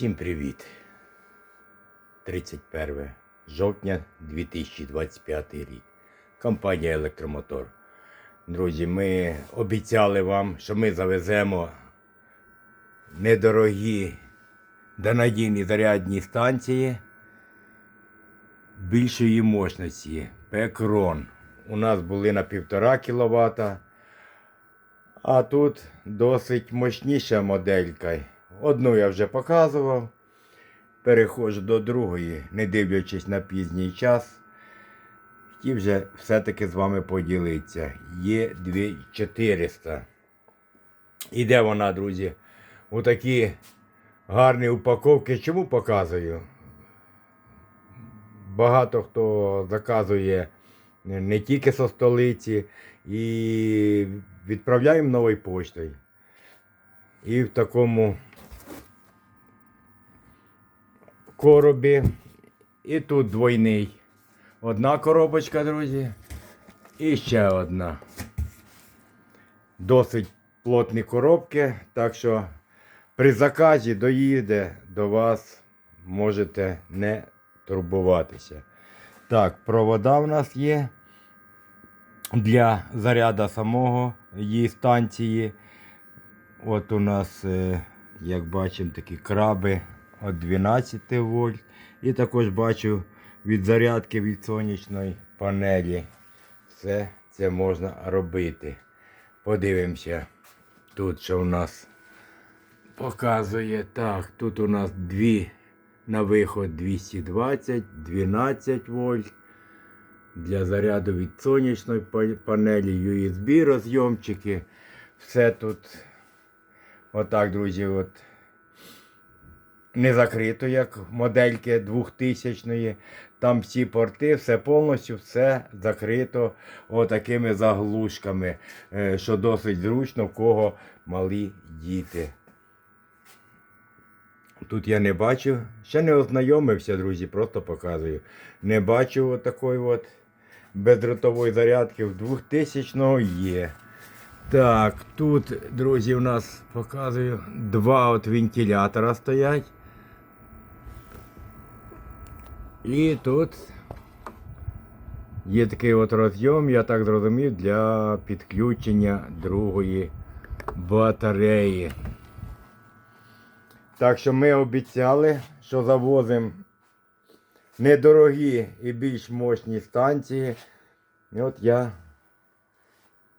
Всім привіт! 31 жовтня 2025 рік. Компанія Електромотор. Друзі, ми обіцяли вам, що ми завеземо недорогі та надійні зарядні станції більшої мощності. Пекрон. У нас були на 1,5 кВт. А тут досить мощніша моделька. Одну я вже показував. Переходжу до другої, не дивлячись на пізній час. Хотів вже все-таки з вами поділитися. Є 2400. Іде вона, друзі, у такі гарні упаковки. Чому показую? Багато хто заказує не тільки со столиці, і відправляємо новою поштою. І в такому коробі. І тут двойний. Одна коробочка, друзі. І ще одна. Досить плотні коробки, так що при заказі доїде до вас, можете не турбуватися. Так, провода в нас є для заряду самого її станції. От у нас, е, як бачимо, такі краби від 12 вольт. І також бачу від зарядки від сонячної панелі. Все це можна робити. Подивимося. Тут що у нас показує. Так, тут у нас дві на виход 220, 12 вольт. Для заряду від сонячної панелі, USB розйомчики. Все тут отак, друзі, от не закрито, як модельки 2000-ї. Там всі порти, все повністю все закрито отакими заглушками, е, що досить зручно, в кого малі діти. Тут я не бачу, ще не ознайомився, друзі, просто показую. Не бачу отакої от бездротової зарядки в 2000 є. Так, тут, друзі, у нас показую два от вентилятора стоять. І тут є такий от розйом, я так зрозумів, для підключення другої батареї. Так що ми обіцяли, що завозимо недорогі і більш мощні станції. І от я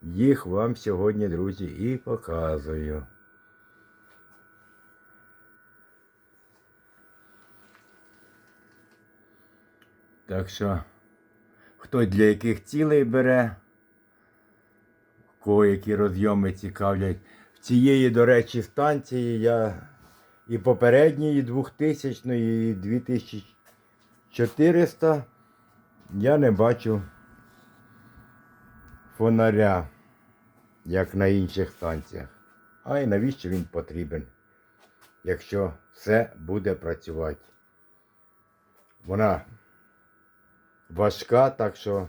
їх вам сьогодні, друзі, і показую. Так що, хто для яких цілей бере, кого які розйоми цікавлять. В цієї, до речі, станції я і попередньої 2000 і 2400 я не бачу фонаря, як на інших станціях. А й навіщо він потрібен, якщо все буде працювати. Вона важка, так що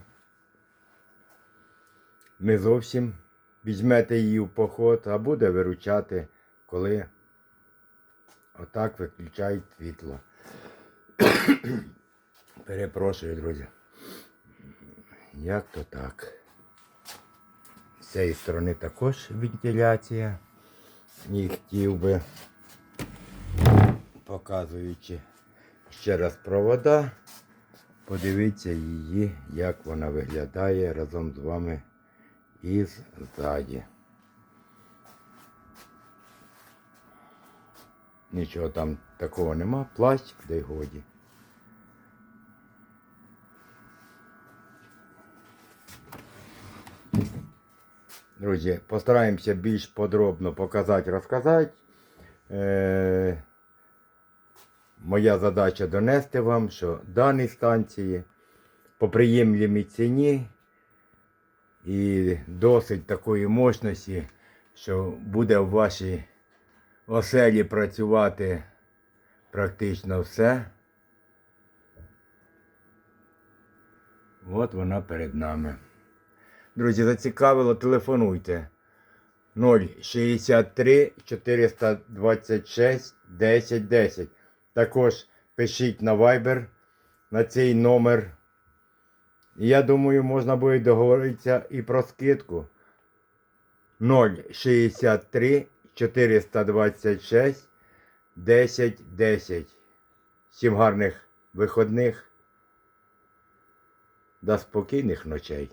не зовсім візьмете її в поход, а буде виручати, коли отак виключають світло. Перепрошую, друзі. Як то так? З цієї сторони також вентиляція. І хотів би, показуючи ще раз провода, подивіться її, як вона виглядає разом з вами і ззаді. Нічого там такого нема, пластик, да й годі. Друзі, постараємося більш подробно показати, розказати. Моя задача донести вам, що дані станції по приємлемій ціні і досить такої мощності, що буде в вашій оселі працювати практично все. От вона перед нами. Друзі, зацікавило, телефонуйте. 063 426 10 10. Також пишіть на Viber на цей номер. Я думаю, можна буде договоритися і про скидку. 063 426 10 10. Всім гарних виходних та спокійних ночей.